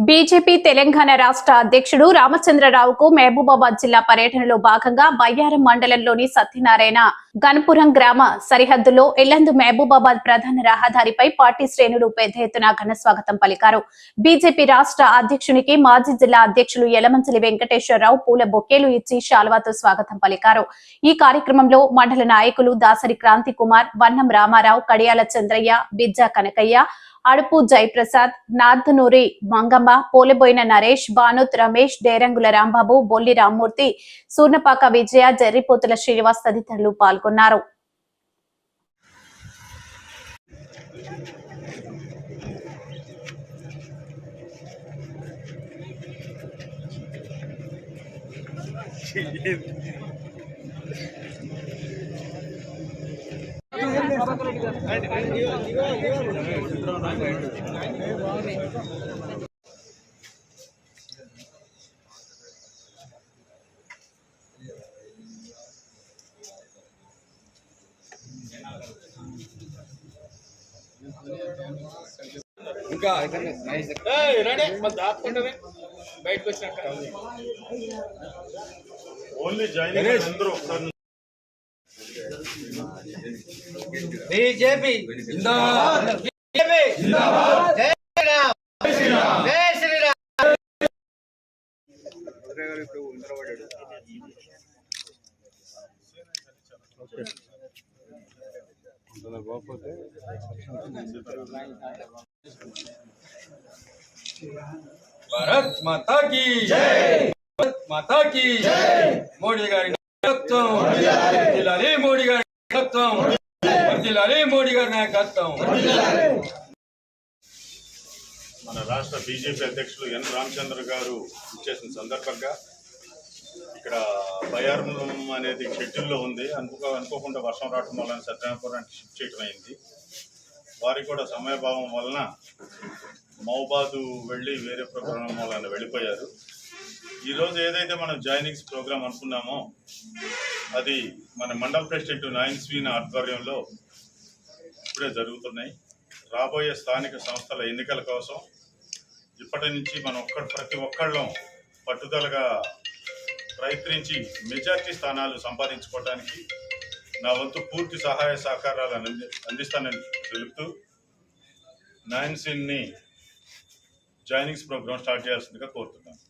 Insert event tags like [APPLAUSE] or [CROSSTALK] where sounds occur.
BJP Telangana రాష్ట్ర అధ్యక్షుడు రామచంద్రరావుకు మహబూబాబాద్ జిల్లా పర్యటనలో భాగంగా బయ్యారం మండలంలోని సత్యనారాయణ గణపురం గ్రామ సరిహద్దులో ఎల్లందు మహబూబాబాద్ ప్రధాన రహదారిపై పార్టీ శ్రేణులు పెద్ద ఎత్తున ఘన స్వాగతం పలికారు. బీజేపీ రాష్ట్ర అధ్యక్షునికి మాజీ జిల్లా అధ్యక్షులు యలమంచలి వెంకటేశ్వరరావు పూల బొకేలు ఇచ్చి శాల్వాతో స్వాగతం పలికారు. ఈ కార్యక్రమంలో మండల నాయకులు దాసరి క్రాంతి కుమార్ వన్నం రామారావు కడియాల చంద్రయ్య బిజ్జా కనకయ్య అడుపు జయప్రసాద్ నార్దనూరి మంగమ్మ పోలెబోయిన నరేష్ భానుత్ రమేష్ డేరంగుల రాంబాబు బొల్లి రామ్మూర్తి సూర్ణపాక విజయ జర్రిపోతుల శ్రీనివాస్ తదితరులు పాల్గొన్నారు. [LAUGHS] ఇంకా నైస్ రెడీ మరి దాక్కుంటే బయటకు వచ్చినాక ఓన్లీ జాయిన్ అందరూ ఒకసారి బీజేపీ బీజేపీ జై శ్రీరామ్. జై శ్రీరామ్. భారత్ మాతా కీ జై భారత్ మాతా కీ జై మోడీ గారి నాయకత్వం మోడీ గారి నాయకత్వం వర్ధిల్లాలి మోడీ గారి నాయకత్వం. మన రాష్ట్ర బీజేపీ అధ్యక్షులు ఎన్ రామచంద్ర గారు ఇచ్చేసిన సందర్భంగా ఇక్కడ బయారం అనేది షెడ్యూల్లో ఉంది. అనుకో అనుకోకుండా వర్షం రావడం వలన సత్యనారాయణపురానికి షిఫ్ట్ చేయడం అయింది. వారికి కూడా సమయభావం వలన మౌబాదు వెళ్ళి వేరే ప్రోగ్రాం వలన వెళ్ళిపోయారు. ఈరోజు ఏదైతే మనం జాయినింగ్స్ ప్రోగ్రామ్ అనుకున్నామో అది మన మండల ప్రెసిడెంట్ నాయన్ స్వీన్ ఆధ్వర్యంలో ఇప్పుడే జరుగుతున్నాయి. రాబోయే స్థానిక సంస్థల ఎన్నికల కోసం ఇప్పటి నుంచి మనం ఒక్క ప్రతి ఒక్కళ్ళం పట్టుదలగా ప్రయత్నించి మెజార్టీ స్థానాలు సంపాదించుకోవడానికి నా వంతు పూర్తి సహాయ సహకారాలు అంది అందిస్తానని తెలుపుతూ నాయన్ సిన్ని జాయినింగ్స్ ప్రోగ్రాం స్టార్ట్ చేయాల్సిందిగా కోరుతున్నాను.